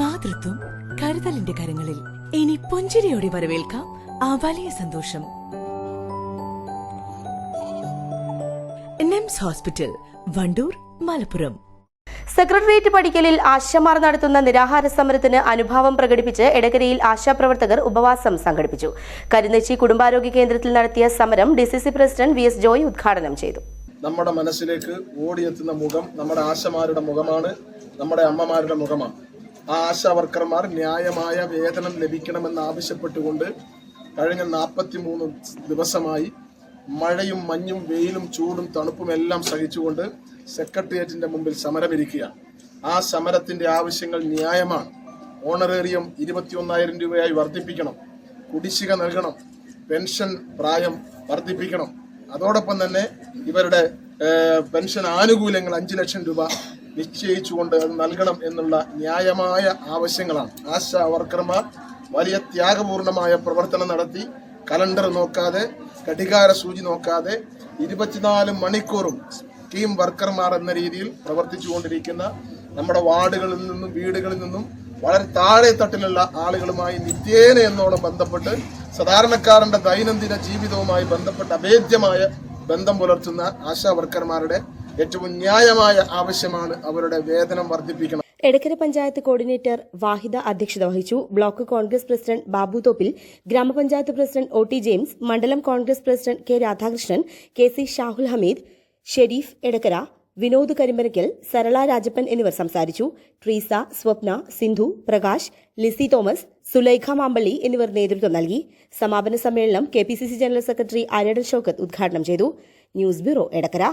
മാതൃത്വം കരുതലിന്റെ കരങ്ങളിൽ. ഇനി പുഞ്ചിരിയോടെ വരവേൽക്കാം ആ വലിയ സന്തോഷം. നിംസ് ഹോസ്പിറ്റൽ വണ്ടൂർ മലപ്പുറം. സെക്രട്ടേറിയറ്റ് പടിക്കലിൽ ആശമാർ നടത്തുന്ന നിരാഹാര സമരത്തിന് അനുഭാവം പ്രകടിപ്പിച്ച് എടകരയിൽ ആശാപ്രവർത്തകർ ഉപവാസം സംഘടിപ്പിച്ചു. കരുന്നച്ചി കുടുംബാരോഗ്യ കേന്ദ്രത്തിൽ നടത്തിയ സമരം DCC president V S Joy ഉദ്ഘാടനം ചെയ്തു. നമ്മുടെ മനസ്സിലേക്ക് ഓടിയെത്തുന്ന മുഖം നമ്മുടെ ആശമാരുടെ മുഖമാണ് നമ്മുടെ അമ്മമാരുടെ മുഖമാണ്. ആ ആശാ വർക്കർമാർ ന്യായമായ വേതനം ലഭിക്കണമെന്ന് ആവശ്യപ്പെട്ടുകൊണ്ട് കഴിഞ്ഞ നാൽപ്പത്തി മൂന്ന് ദിവസമായി മഴയും മഞ്ഞും വെയിലും ചൂടും തണുപ്പും എല്ലാം സഹിച്ചുകൊണ്ട് സെക്രട്ടേറിയറ്റിന്റെ മുമ്പിൽ സമരമിരിക്കുകയാണ് ആ സമരത്തിന്റെ ആവശ്യങ്ങൾ ന്യായമാണ്. ഓണറേറിയം ഇരുപത്തിയൊന്നായിരം രൂപയായി വർദ്ധിപ്പിക്കണം. കുടിശ്ശിക നൽകണം. പെൻഷൻ പ്രായം വർദ്ധിപ്പിക്കണം. അതോടൊപ്പം തന്നെ ഇവരുടെ പെൻഷൻ ആനുകൂല്യങ്ങൾ അഞ്ചു ലക്ഷം രൂപ നിശ്ചയിച്ചുകൊണ്ട് അത് നൽകണം എന്നുള്ള ന്യായമായ ആവശ്യങ്ങളാണ്. ആശാ വർക്കർമാർ വലിയ ത്യാഗപൂർണമായ പ്രവർത്തനം നടത്തി. കലണ്ടർ നോക്കാതെ ഘടികാര സൂചി നോക്കാതെ ഇരുപത്തിനാല് മണിക്കൂറും ടീം വർക്കർമാർ എന്ന രീതിയിൽ പ്രവർത്തിച്ചുകൊണ്ടിരിക്കുന്ന നമ്മുടെ വാർഡുകളിൽ നിന്നും വീടുകളിൽ നിന്നും വളരെ താഴെ തട്ടിലുള്ള ആളുകളുമായി നിത്യേന എന്നോളം ബന്ധപ്പെട്ട് സാധാരണക്കാരന്റെ ദൈനംദിന ജീവിതവുമായി ബന്ധപ്പെട്ട് അഭേദ്യമായ ബന്ധം പുലർത്തുന്ന ആശാ വർക്കർമാരുടെ ഏറ്റവും ന്യായമായ ആവശ്യമാണ് അവരുടെ വേതനം വർദ്ധിപ്പിക്കണം. എടക്കര പഞ്ചായത്ത് കോർഡിനേറ്റർ വാഹിദ അധ്യക്ഷത വഹിച്ചു. ബ്ലോക്ക് കോൺഗ്രസ് പ്രസിഡന്റ് ബാബു തോപ്പിൽ ഗ്രാമപഞ്ചായത്ത് പ്രസിഡന്റ് ഒ ടി ജെയിംസ് മണ്ഡലം Congress president K Radhakrishnan K C Shahul Hameed Sherif Edakkara Vinod Karimpanakkal Sarala Rajappan എന്നിവർ സംസാരിച്ചു. ട്രീസ സ്വപ്ന സിന്ധു പ്രകാശ് ലിസി തോമസ് സുലൈഖ മാമ്പള്ളി എന്നിവർ നേതൃത്വം നൽകി. സമാപന സമ്മേളനം K general secretary Aradan Shoukath ഉദ്ഘാടനം ചെയ്തു. News bureau Edakkara.